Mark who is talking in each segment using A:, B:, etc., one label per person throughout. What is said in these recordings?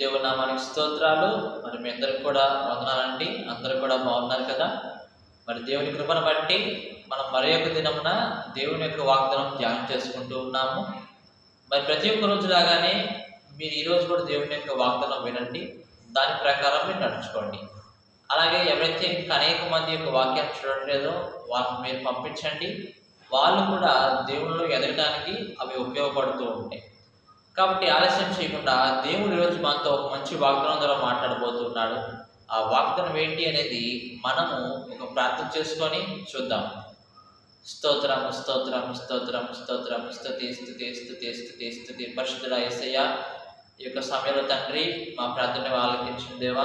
A: దేవుడు నా మనకి స్తోత్రాలు. మరి మీ అందరికి కూడా వందనాలండి. అందరూ కూడా బాగున్నారు కదా? మరి దేవుని కృపను బట్టి మనం మరి యొక్క దినమున దేవుని యొక్క వాగ్దానం ధ్యానం చేసుకుంటూ ఉన్నాము. మరి ప్రతి ఒక్క రోజు లాగానే మీరు ఈరోజు కూడా దేవుని యొక్క వాగ్దానం వినండి. దాని ప్రకారం మీరు నడుచుకోండి. అలాగే ఎవరైతే ఇంకా అనేక మంది యొక్క వాక్యాన్ని చూడట్లేదో వాళ్ళని మీరు పంపించండి. వాళ్ళు కూడా దేవుళ్ళు ఎదగడానికి అవి ఉపయోగపడుతూ ఉంటాయి. కాబట్టి ఆలస్యం చేయకుండా దేవుడు ఈరోజు మనతో ఒక మంచి వాగ్దానం ద్వారా మాట్లాడబోతున్నాడు. ఆ వాగ్దానం ఏంటి అనేది మనము ఒక ప్రార్థన చేసుకొని చూద్దాం. స్తోత్రం స్తోత్రం స్తోత్రం స్తోత్రం. స్థుతి స్థుతి స్థుతి స్థుతి స్థుతి పరిశుద్ధుడ యేసయ్య ఈ యొక్క సమయంలో తండ్రి మా ప్రార్థన ఆలకించిన దేవా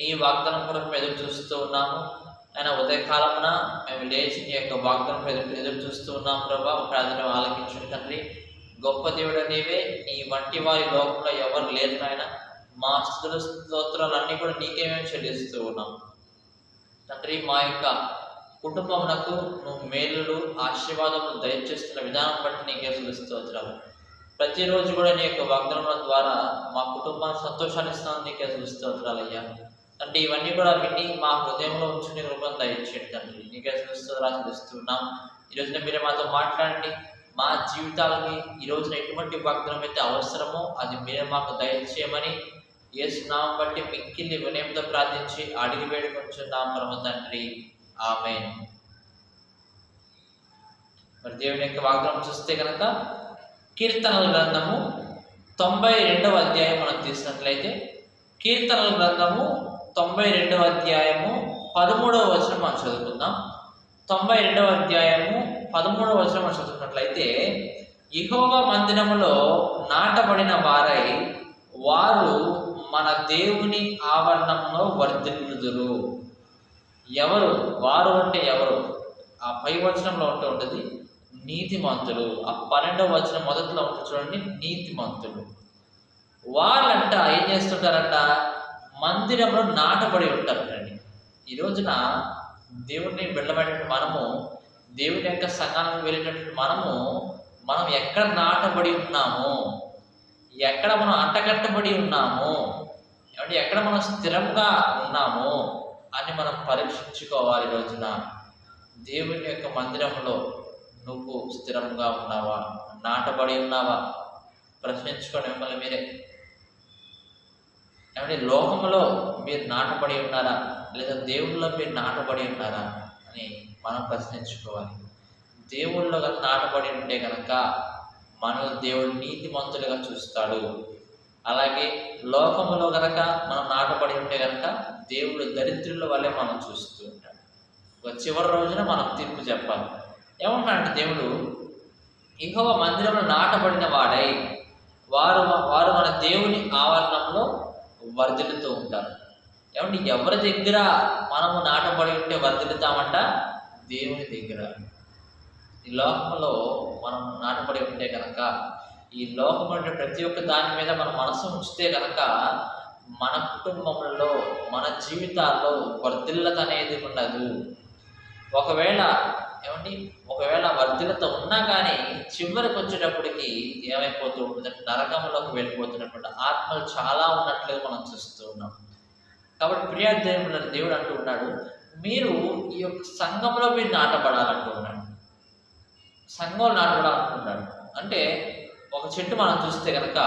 A: నీ వాగ్దానం కొరకు ఎదురు చూస్తూ ఉన్నాము. ఆయన ఉదయకాలమున మేము లేచి నీ యొక్క వాగ్దానం ఎదురు ఎదురు చూస్తూ ఉన్నాము ప్రభా. ప్రార్థన ఆలకించిన తండ్రి. గొప్ప దేవుడు నీవే నీ వంటి వారి లోకంలో ఎవరు లేరు నాయన. మా స్థుతుల స్తోత్రాలన్నీ కూడా నీకేమేమి చెల్లిస్తూ ఉన్నాం. తండ్రి మా యొక్క కుటుంబమునకు నువ్వు మేలులు ఆశీర్వాదములు దయచేస్తున్న విధానం బట్టి నీకే స్తోత్రాలు ప్రతిరోజు కూడా నీ యొక్క వాగ్దానముల ద్వారా మా కుటుంబాన్ని సంతోషాన్ని ఇస్తాను నీకే స్తోత్రాలు అయ్యా. అంటే ఇవన్నీ కూడా విని మా హృదయంలో ఉంచుకునే రూపం దయచేయండి తండ్రి. నీకే స్తోత్రాలు చెల్లిస్తున్నాం ఈ రోజున మీరే మాతో మాట్లాడండి. మా జీవితాలకి ఈ రోజున ఎటువంటి వాగ్దానం అయితే అవసరమో అది మీరే మాకు దయచేయమని ఏసునామం బట్టి మిక్కిలి వినయంతో ప్రార్థించి అడిగి వేడుకొంచున్నాం పరమ తండ్రి. ఆమె మరి దేవుని యొక్క వాగ్దానం చూస్తే కనుక కీర్తనల గ్రంథము తొంభై రెండవ అధ్యాయం మనం తీసినట్లయితే కీర్తనల గ్రంథము తొంభై రెండవ అధ్యాయము పదమూడవ వచనం మనం చదువుకుందాం. తొంభై రెండవ అధ్యాయము పదమూడవ వచనం చదువుకున్నట్లయితే ఇహోవ మందిరములో నాటబడిన వారై వారు మన దేవుని ఆవరణంలో వర్ధిల్లుదురు. ఎవరు? వారు అంటే ఎవరు? ఆ పై వచనంలో ఉంటూ ఉంటుంది నీతిమంతులు. ఆ పన్నెండవ వచనం మొదట్లో ఉంటుంది చూడండి నీతిమంతులు. వాళ్ళంట ఏం చేస్తుంటారంట? మందిరంలో నాటబడి ఉంటారు అండి ఈ రోజున దేవుడిని వెళ్ళబడేటువంటి మనము దేవుని యొక్క సంఘానికి వెళ్ళేటటువంటి మనము మనం ఎక్కడ నాటబడి ఉన్నాము ఎక్కడ మనం అంటగట్టబడి ఉన్నాము ఏమంటే ఎక్కడ మనం స్థిరంగా ఉన్నాము అని మనం పరీక్షించుకోవాలి రోజున. దేవుని యొక్క మందిరంలో నువ్వు స్థిరంగా ఉన్నావా? నాటబడి ఉన్నావా? ప్రశ్నించుకోండి మిమ్మల్ని మీరే ఏమంటే లోకంలో మీరు నాటబడి ఉన్నారా? లేదా దేవుళ్ళలో మీరు నాటబడి ఉన్నారా? అని మనం ప్రశ్నించుకోవాలి. దేవుళ్ళలో కనుక నాటబడి ఉంటే కనుక మనల్ని దేవుడు నీతిమంతులుగా చూస్తాడు. అలాగే లోకంలో కనుక మనం నాటబడి ఉంటే కనుక దేవుడు దరిద్రుల వల్లే మనం చూస్తూ ఉంటాడు. ఒక చివరి రోజున మనం తీర్పు చెప్పాలి. ఏమంటాడంటే దేవుడు ఇంకో మందిరంలో నాటబడిన వాడై వారు వారు మన దేవుని ఆవరణంలో వర్ధిల్లుతూ ఉంటారు. ఏమంటే ఎవరి దగ్గర మనము నాటబడి ఉంటే వర్ధిల్లుతామంట? దేవుని దగ్గర. ఈ లోకంలో మనం నాటబడి ఉంటే కనుక ఈ లోకం అంటే ప్రతి ఒక్క దాని మీద మన మనసు ఉంచితే కనుక మన కుటుంబంలో మన జీవితాల్లో వర్ధిల్లత అనేది ఉండదు. ఒకవేళ ఏమండి? ఒకవేళ వర్ధిలత ఉన్నా కానీ చివరికి వచ్చేటప్పటికి ఏమైపోతూ ఉంటుందంటే నరకంలోకి వెళ్ళిపోతున్నటువంటి ఆత్మలు చాలా ఉన్నట్లుగా మనం చూస్తూ ఉన్నాం. కాబట్టి ప్రియా దేవుడు దేవుడు అంటూ ఉన్నాడు మీరు ఈ యొక్క సంఘంలో మీరు నాటబడాలంటూ ఉన్నాడు. సంఘంలో నాటబడాలనుకుంటున్నాడు అంటే ఒక చెట్టు మనం చూస్తే కనుక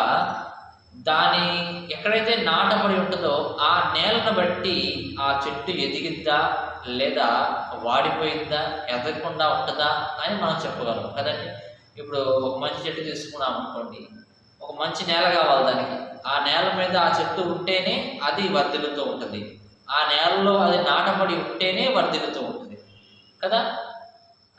A: దాని ఎక్కడైతే నాటబడి ఉంటుందో ఆ నేలను బట్టి ఆ చెట్టు ఎదిగిద్దా లేదా వాడిపోయిందా ఎదగకుండా ఉంటుందా అని మనం చెప్పగలం. కదండి? ఇప్పుడు ఒక మంచి చెట్టు తీసుకున్నాం అనుకోండి. ఒక మంచి నేల కావాలి దానికి. ఆ నేల మీద ఆ చెట్టు ఉంటేనే అది వర్ధిల్లుతూ ఉంటుంది. ఆ నేలలో అది నాటబడి ఉంటేనే వర్ధిల్లుతూ ఉంటుంది. కదా?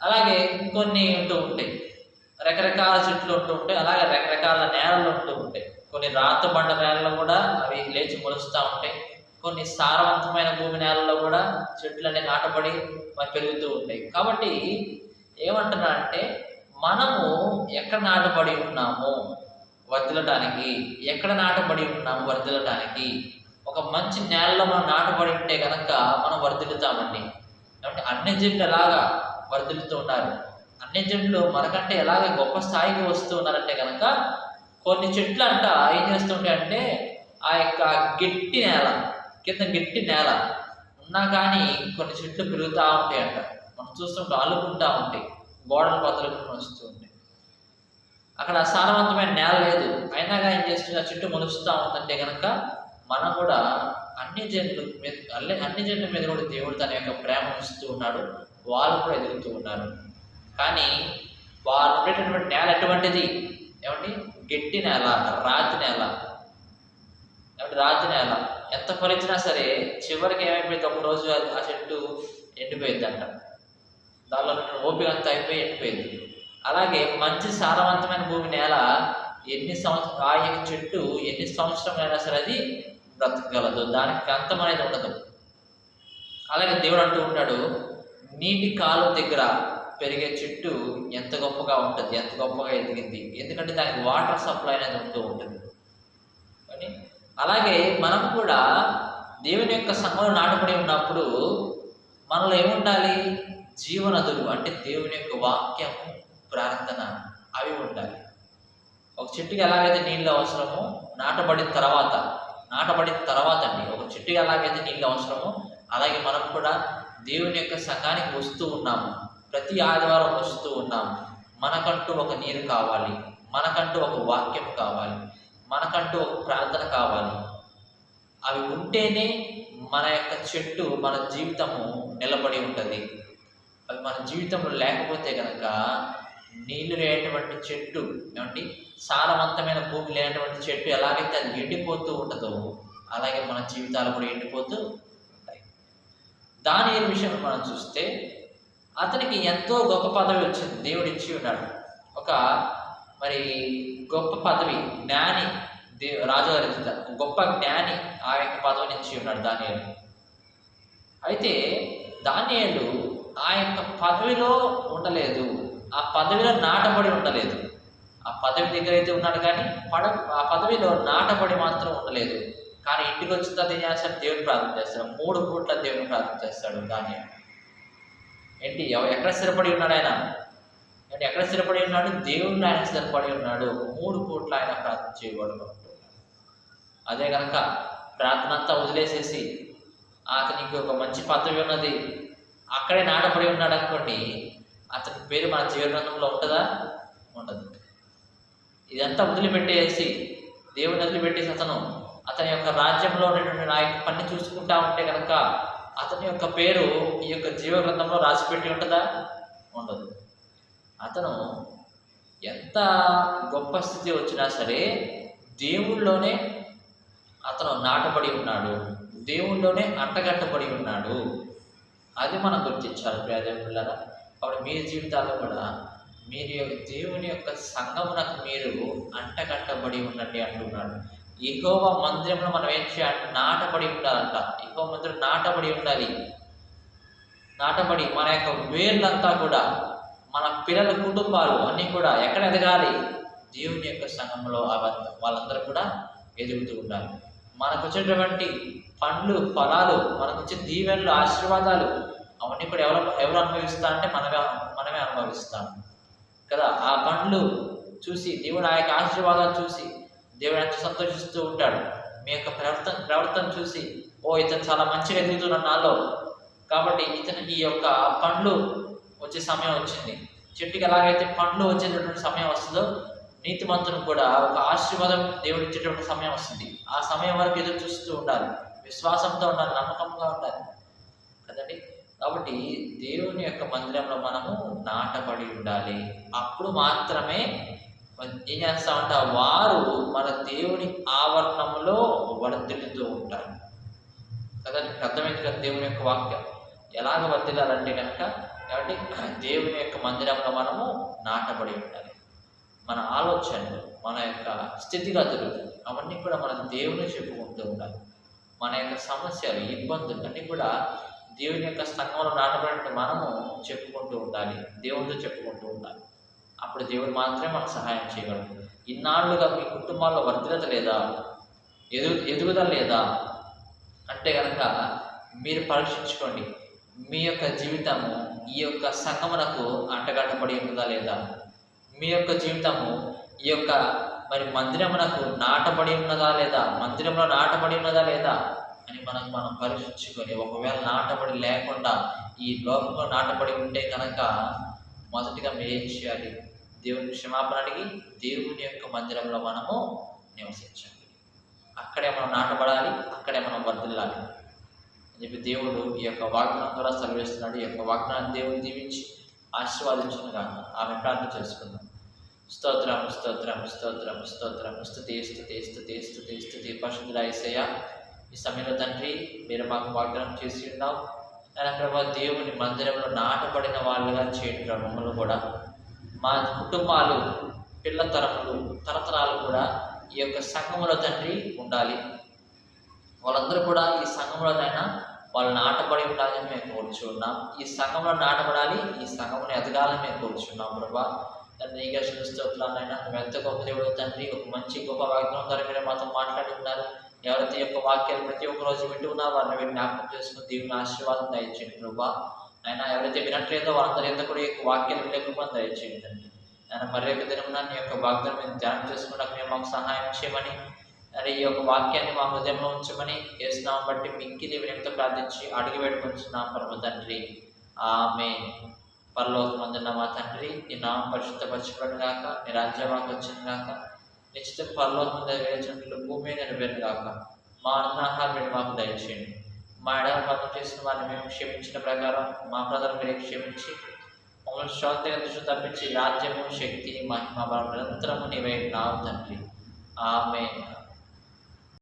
A: అలాగే ఇంకొన్ని ఉంటూ ఉంటాయి. రకరకాల చెట్లు ఉంటూ ఉంటాయి. అలాగే రకరకాల నేలలు ఉంటూ ఉంటాయి. కొన్ని రాత బండ నేలలో కూడా అవి లేచి మొలుస్తూ ఉంటాయి. కొన్ని సారవంతమైన భూమి నేలలో కూడా చెట్లు అనేవి నాటబడి మరి పెరుగుతూ ఉంటాయి. కాబట్టి ఏమంటున్నా అంటే మనము ఎక్కడ నాటబడి ఉన్నాము వర్దిలటానికి ఎక్కడ నాటబడి ఉన్నాము వర్దిలటానికి ఒక మంచి నేలలో మనం నాటబడి ఉంటే కనుక మనం వర్దిలుతామండి కాబట్టి అన్ని జంట్లు ఎలాగా వర్దిలుతూ ఉన్నారు అన్ని జంట్లు మనకంటే ఎలాగ గొప్ప స్థాయికి వస్తూ ఉన్నారంటే కనుక కొన్ని చెట్లు అంట ఏం చేస్తుంటాయి అంటే ఆ యొక్క గట్టి నేల కింద గట్టి నేల ఉన్నా కానీ కొన్ని చెట్లు పెరుగుతూ ఉంటాయి అంట. మనం చూస్తుంటాం అల్లుకుంటూ ఉంటాయి. గోడలు బద్దలుకుని వస్తూ ఉంటాయి. అక్కడ సారవంతమైన నేల లేదు. అయినా కానీ ఏం చేస్తుంది? ఆ చెట్టు మొలుస్తూ ఉందంటే కనుక మనం కూడా అన్ని జనులు మీద అన్ని అన్ని జనుల మీద కూడా దేవుడు తన యొక్క ప్రేమ ఇస్తూ ఉన్నాడు. వాళ్ళు కూడా ఎదుగుతూ ఉన్నారు. కానీ వారు ఉండేటటువంటి నేల ఎటువంటిది? ఏమండి? గట్టి నేల రాతి నేల. ఏమంటే రాతి నేల. ఎంత ఫలించినా సరే చివరికి ఏమైపోయింది? ఒక రోజు ఆ- ఆ చెట్టు ఎండిపోయింది అంట దానిలో ఉన్న ఓపిక అంతా అయిపోయి ఎండిపోయింది. అలాగే మంచి సారవంతమైన భూమి నేల ఎన్ని సంవత్సరం ఆ యొక్క చెట్టు ఎన్ని సంవత్సరమైనా సరే అది బ్రతకగలదు. దానికి అంతం అనేది ఉండదు. అలాగే దేవుడు అంటూ ఉంటాడు నీటి కాలువ దగ్గర పెరిగే చెట్టు ఎంత గొప్పగా ఉంటుంది ఎంత గొప్పగా ఎదిగింది. ఎందుకంటే దానికి వాటర్ సప్లై అనేది ఉంటూ ఉంటుంది. కానీ అలాగే మనం కూడా దేవుని యొక్క సంఘం నాటబడి ఉన్నప్పుడు మనలో ఏముండాలి? జీవనదులు అంటే దేవుని యొక్క వాక్యం ప్రార్థన అవి ఉండాలి. ఒక చెట్టుకి ఎలాగైతే నీళ్ళు అవసరమో నాటబడిన తర్వాత నాటబడిన తర్వాత అండి ఒక చెట్టుకి ఎలాగైతే నీళ్ళు అవసరమో అలాగే మనం కూడా దేవుని యొక్క సంఘానికి వస్తూ ఉన్నాము. ప్రతి ఆదివారం వస్తూ ఉన్నాం. మనకంటూ ఒక నీరు కావాలి. మనకంటూ ఒక వాక్యం కావాలి. మనకంటూ ఒక ప్రార్థన కావాలి. అవి ఉంటేనే మన యొక్క చెట్టు మన జీవితము నిలబడి ఉంటుంది. అవి మన జీవితంలో లేకపోతే కనుక నీళ్ళు లేనటువంటి చెట్టు ఏమండి? సారవంతమైన భూమి లేనటువంటి చెట్టు ఎలాగైతే అది ఎండిపోతూ ఉంటుందో అలాగే మన జీవితాలు కూడా ఎండిపోతూ ఉంటాయి. దాని విషయం మనం చూస్తే అతనికి ఎంతో గొప్ప పదవి వచ్చింది. దేవుడు ఇచ్చి ఉన్నాడు. ఒక మరి గొప్ప పదవి జ్ఞాని దే రాజుగారు ఇస్తారు. గొప్ప జ్ఞాని ఆ యొక్క పదవిని ఇచ్చి ఉన్నాడు దానియేలు. అయితే దానియేలు ఆ యొక్క పదవిలో ఉండలేదు. ఆ పదవిలో నాటబడి ఉండలేదు. ఆ పదవి దగ్గర అయితే ఉన్నాడు కానీ పడ ఆ పదవిలో నాటబడి మాత్రం ఉండలేదు. కానీ ఇంటికి వచ్చిన తర్వాత ఏం చేస్తాడు? దేవుని ప్రార్థన చేస్తాడు. మూడు పూట్ల దేవుని ప్రార్థన చేస్తాడు దానియేలు. ఏంటి? ఎవ- ఎక్కడ స్థిరపడి ఉన్నాడు ఆయన? అంటే ఎక్కడ స్థిరపడి ఉన్నాడు? దేవుళ్ళు ఆయన స్థిరపడి ఉన్నాడు. మూడు పూట్ల ఆయన ప్రార్థన చేయబడు. అదే కనుక ప్రార్థన అంతా వదిలేసేసి అతనికి ఒక మంచి పదవి ఉన్నది. అక్కడే నాటబడి ఉన్నాడు అనుకోండి అతని పేరు మన జీవనంలో ఉంటుందా? ఉండదు. ఇదంతా వదిలిపెట్టేసి దేవుని వదిలిపెట్టేసి అతను అతని యొక్క రాజ్యంలో ఉన్నటువంటి నా పని చూసుకుంటా ఉంటే కనుక అతని యొక్క పేరు ఈ యొక్క జీవగ్రంథంలో రాసిపెట్టి ఉంటుందా? ఉండదు. అతను ఎంత గొప్ప స్థితి వచ్చినా సరే దేవుళ్ళలోనే అతను నాటబడి ఉన్నాడు. దేవుళ్ళలోనే అంటగట్టబడి ఉన్నాడు. అది మనం గుర్తించాలి ప్రియదేవులారా అప్పుడు మీ జీవితాల్లో కూడా మీరు యొక్క దేవుని యొక్క సంగమునకు మీరు అంటగట్టబడి ఉండండి అంటున్నాడు. ఎగోవ మందిరంలో మనం ఏం చేయాలి? నాటబడి ఉండాలంట. ఎగోవ మందిరం నాటబడి ఉండాలి. నాటబడి మన యొక్క వేర్లంతా కూడా మన పిల్లల కుటుంబాలు అన్నీ కూడా ఎక్కడ ఎదగాలి? దేవుని యొక్క సంఘంలో వాళ్ళందరూ కూడా ఎదుగుతూ ఉండాలి. మనకు వచ్చేటువంటి పండ్లు ఫలాలు మనకు వచ్చే దీవెనలు ఆశీర్వాదాలు అవన్నీ కూడా ఎవరు ఎవరు అనుభవిస్తా అంటే మనమే మనమే అనుభవిస్తాం. కదా? ఆ పండ్లు చూసి దేవుడు ఆ యొక్క ఆశీర్వాదాలు చూసి దేవుడు ఎంత సంతోషిస్తూ ఉంటాడు. మీ యొక్క ప్రవర్తన ప్రవర్తన చూసి ఓ ఇతను చాలా మంచిగా ఎదుగుతున్నాడు నాలో. కాబట్టి ఇతనికి ఈ యొక్క పండ్లు వచ్చే సమయం వచ్చింది. చెట్టుకి ఎలాగైతే పండ్లు వచ్చేటటువంటి సమయం వస్తుందో నీతిమంతునికి కూడా ఒక ఆశీర్వాదం దేవుడు ఇచ్చేటటువంటి సమయం వస్తుంది. ఆ సమయం వరకు ఎదురు చూస్తూ ఉండాలి. విశ్వాసంతో ఉండాలి నమ్మకంగా ఉండాలి. కదండి? కాబట్టి దేవుని యొక్క మందిరంలో మనము నాటబడి ఉండాలి. అప్పుడు మాత్రమే ఏం చేస్తామంట వారు మన దేవుని ఆవరణంలో వర్ధిల్లుతూ ఉంటారు. కదా మీకు అర్థమైంది కదా దేవుని యొక్క వాక్యం? ఎలాగ వర్తిల్లాలంటే కనుక కాబట్టి దేవుని యొక్క మందిరంలో మనము నాటబడి ఉండాలి. మన ఆలోచనలు మన యొక్క స్థితిగతులు అవన్నీ కూడా మనం దేవుని చెప్పుకుంటూ ఉండాలి. మన యొక్క సమస్యలు ఇబ్బందులు అన్నీ కూడా దేవుని యొక్క సంఘంలో నాటబడినట్టు మనము చెప్పుకుంటూ ఉండాలి. దేవునితో చెప్పుకుంటూ ఉండాలి. అప్పుడు దేవుడు మాత్రమే మనకు సహాయం చేయగలడు. ఇన్నాళ్ళుగా మీ కుటుంబాల్లో వర్ధిలత లేదా? ఎదు ఎదుగుదల లేదా? అంటే కనుక మీరు పరీక్షించుకోండి. మీ యొక్క జీవితము ఈ యొక్క సంగమనకు అంటగట్టబడి ఉందా లేదా? మీ యొక్క జీవితము ఈ యొక్క మరి మందిరమునకు నాటబడి ఉన్నదా లేదా? మందిరంలో నాటబడి ఉన్నదా లేదా? అని మనం మనం పరీక్షించుకొని ఒకవేళ నాటబడి లేకుండా ఈ లోకంలో నాటబడి ఉంటే కనుక మొదటిగా మీరు ఏం చేయాలి? దేవుని క్షమాపణ అడిగి దేవుని యొక్క మందిరంలో మనము నివసించాలి అక్కడే మనం నాటబడాలి అక్కడే మనం వర్దిల్లాలి అని చెప్పి దేవుడు ఈ యొక్క వాగ్దానం ద్వారా సెలవిస్తున్నాడు. ఈ యొక్క వాగ్దానాన్ని దేవుడు దీవించి ఆశీర్వాదించునుగా ఆమె ప్రార్థన చేసుకుందాం. స్తోత్రం స్తోత్రం స్తోత్రం స్తోత్రం. స్థుతి స్థుతి స్థుతి స్థుతి స్థుతి పరిశుద్ధుల ఈ సమయంలో తండ్రి మీరు మాకు వాగ్దానం చేసి ఉన్నావు నేను ప్రభావ దేవుని మందిరంలో నాటబడిన వాళ్ళుగా చేయడం మమ్మల్ని కూడా మా కుటుంబాలు పిల్ల తరములు తరతరాలు కూడా ఈ యొక్క సంఘములో తండ్రి ఉండాలి. వాళ్ళందరూ కూడా ఈ సంఘంలోనైనా వాళ్ళు నాటబడి ఉండాలని మేము కోరుచున్నాం ఈ సంఘంలో నాటబడాలి ఈ సంఘంలో ఎదగాలని మేము కోరుచున్నాం ప్రభా. తండ్రి నీకే స్తోత్రాలైనా నువ్వు ఎంత గొప్ప దేవుడు తండ్రి. ఒక మంచి గొప్ప వాక్యం ద్వారా మీరు మాతో మాట్లాడి ఉన్నారు ఎవరైతే యొక్క వాక్యాలు ప్రతి ఒక్క రోజు వింటూ ఉన్నారో వారిని మీరు జ్ఞాపకం చేసుకుని దేవుని ఆశీర్వాదం దయచేయండి ప్రభా. ఆయన ఎవరైతే వినట్లేదో వారందరి ఎంత కూడా ఈ యొక్క వాక్యాలు వినలేకుండా దయచేయండి. ఆయన మరి రేపు దినమున నీ యొక్క వాగ్దానం మేము ధ్యానం చేసుకున్నాక మేము మాకు సహాయం చేయమని మరి ఈ యొక్క వాక్యాన్ని మా హృదయంలో ఉంచమని చేస్తున్నాం బట్టి మిక్కిలి వినయంతో ప్రార్థించి అడిగి పెట్టుకుంటున్నాం పరమ తండ్రి. ఆమె పరలోకమందున్న మా తండ్రి నీ నామం పరిశుద్ధపరచబడిన గాక నీ రాజ్యమాకు వచ్చిన గాక నిశ్చితం పరలోకం వేచినట్లు భూమి నెరవేరు గాక మా అన్నాహారం మాకు దయచేయండి. మా ఎడల పాపం చేసిన వారిని మేము క్షమించిన ప్రకారం మా ప్రజలు మీరు క్షమించి మమ్మల్ని శ్రోత దృష్టి తప్పించి రాజ్యము శక్తి మహిమ నిరంతరము నీవై నావు తండ్రి. ఆమె